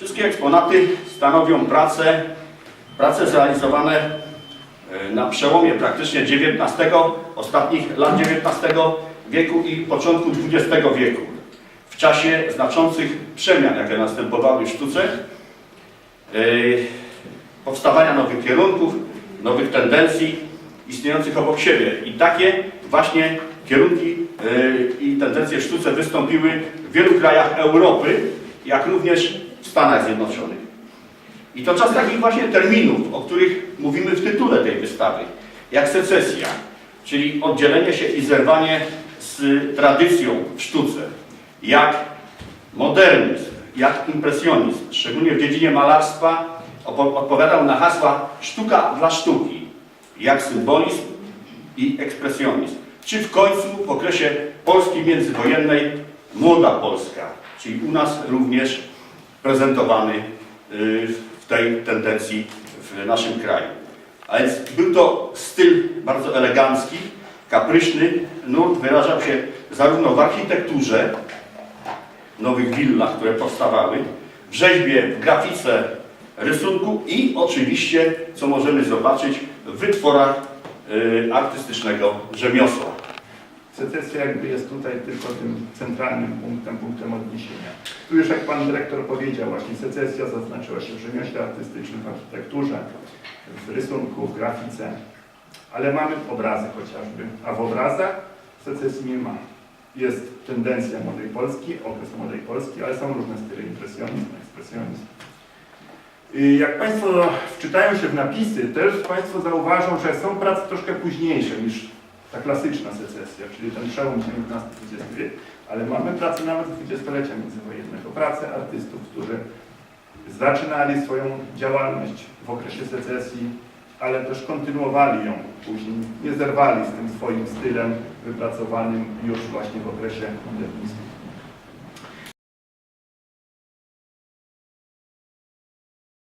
Wszystkie eksponaty stanowią prace, prace zrealizowane e, na przełomie praktycznie XIX, ostatnich lat XIX wieku i początku XX wieku. W czasie znaczących przemian, jakie następowały w sztuce, e, powstawania nowych kierunków, nowych tendencji istniejących obok siebie. I takie właśnie kierunki y, i tendencje w sztuce wystąpiły w wielu krajach Europy, jak również w Stanach Zjednoczonych. I to czas takich właśnie terminów, o których mówimy w tytule tej wystawy, jak secesja, czyli oddzielenie się i zerwanie z tradycją w sztuce, jak modernizm, jak impresjonizm, szczególnie w dziedzinie malarstwa, odpowiadał na hasła sztuka dla sztuki, jak symbolizm i ekspresjonizm. Czy w końcu w okresie Polski międzywojennej Młoda Polska, czyli u nas również prezentowany y, w tej tendencji w naszym kraju. A więc był to styl bardzo elegancki, kapryśny. Nurt wyrażał się zarówno w architekturze, nowych willach, które powstawały, w rzeźbie, w grafice, rysunku i oczywiście, co możemy zobaczyć, w wytworach y, artystycznego rzemiosła. Secesja jakby jest tutaj tylko tym centralnym punktem, punktem odniesienia. Tu już jak Pan Dyrektor powiedział, właśnie secesja zaznaczyła się w rzemiośle artystycznym, w architekturze, w rysunku, w grafice, ale mamy obrazy chociażby, a w obrazach secesji nie ma. Jest tendencja Młodej Polski, okres Młodej Polski, ale są różne style, impresjonizm, ekspresjonizm. Jak Państwo wczytają się w napisy, też Państwo zauważą, że są prace troszkę późniejsze niż ta klasyczna secesja, czyli ten przełom XIX-XX wiek, ale mamy pracę nawet z dwudziestolecia międzywojennego, pracę artystów, którzy zaczynali swoją działalność w okresie secesji, ale też kontynuowali ją później, nie zerwali z tym swoim stylem wypracowanym już właśnie w okresie modernizmu.